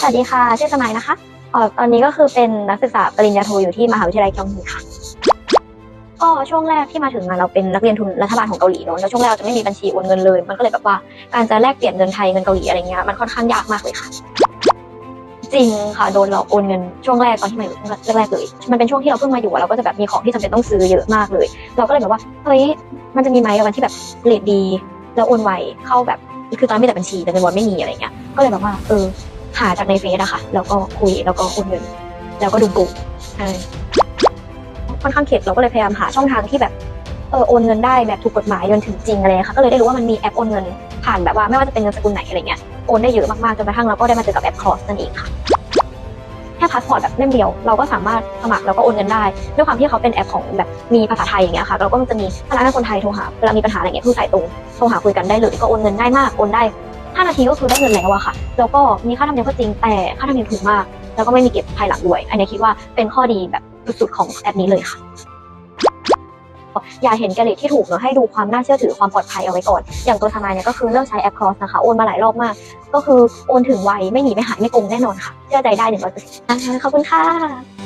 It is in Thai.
สวัสดีค่ะ ชื่อสมัยนะคะออตอนนี้ก็คือเป็นนักศึกษาปริญญาโทอยู่ที่มหาวิทยาลัยกยองฮีค่ะ ก็ช่วงแรกที่มาถึงเราเป็นนักเรียนทุนรัฐบาลของเกาหลีเนอะแล้วช่วงแรกเราจะไม่มีบัญชีโอนเงินเลย มันก็เลยแบบว่าการจะแลกเปลี่ยนเงินไทยเงินเกาหลีอะไรเงี้ยมันค่อนข้างยากมากเลยค่ะ จริงค่ะโดนเราโอนเงินช่วงแรกตอนที่มาอยู่ช่วงแรกๆเลย มันเป็นช่วงที่เราเพิ่งมาอยู่เราก็จะแบบมีของที่จำเป็นต้องซื้อเยอะมากเลย เราก็เลยแบบว่าเฮ้ยมันจะมีไหมวันที่แบบเลทดี แล้วโอนไวเข้าแบบคือตอนนนมีแต่บัญชีแต่เงินวันไม่มีอะไรเงี้ยก็เลยแบบว่าเออ หาจากในเฟซอะค่ะ แล้วก็คุยแล้วก็โอนเงิน แล้วก็ดูกลุ่มใช่ค่อนข้างเข็ดเราก็เลยพยายามหาช่องทางที่แบบเออโอนเงินได้แบบถูกกฎหมายจนถึงจริงอะไรค่ะก็เลยได้รู้ว่ามันมีแอปโอนเงินผ่านแบบว่าไม่ว่าจะเป็นเงินสกุลไหนอะไรเงี้ยโอนได้เยอะมากๆจนกระทั่งเราก็ได้มาเจอกับแอปคอสนั่นเองค่ะแค่พาสปอร์ตแบบเล่มเดียวเราก็สามารถสมัครแล้วก็โอนเงินได้ด้วยความที่เขาเป็นแอปของแบบมีภาษาไทยอย่างเงี้ยค่ะเราก็จะมีพนักงานคนไทยโทรหาเวลามีปัญหาอะไรเงี้ยคือสายตรงโทรหาคุยกันได้เลยก็โอนเงินง่ายมากโอนได้ 5 นาทีก็คือได้เงินแล้วอะค่ะ แล้วก็มีค่าธรรมเนียมก็จริงแต่ค่าธรรมเนียมถูกมาก แล้วก็ไม่มีเก็บภายหลังด้วย อันนี้คิดว่าเป็นข้อดีแบบสุดๆของแอปนี้เลยค่ะอย่าเห็นแกเลทที่ถูกเนอะให้ดูความน่าเชื่อถือความปลอดภัยเอาไว้ก่อน อย่างตัวทนายเนี่ยก็คือเลือกใช้แอปคอสนะคะ โอนมาหลายรอบมาก ก็คือโอนถึงไวไม่หนีไม่หายไม่โกงแน่นอนค่ะ เชื่อใจได้หนึ่งร้อยเปอร์เซ็นต์ขอบคุณค่ะ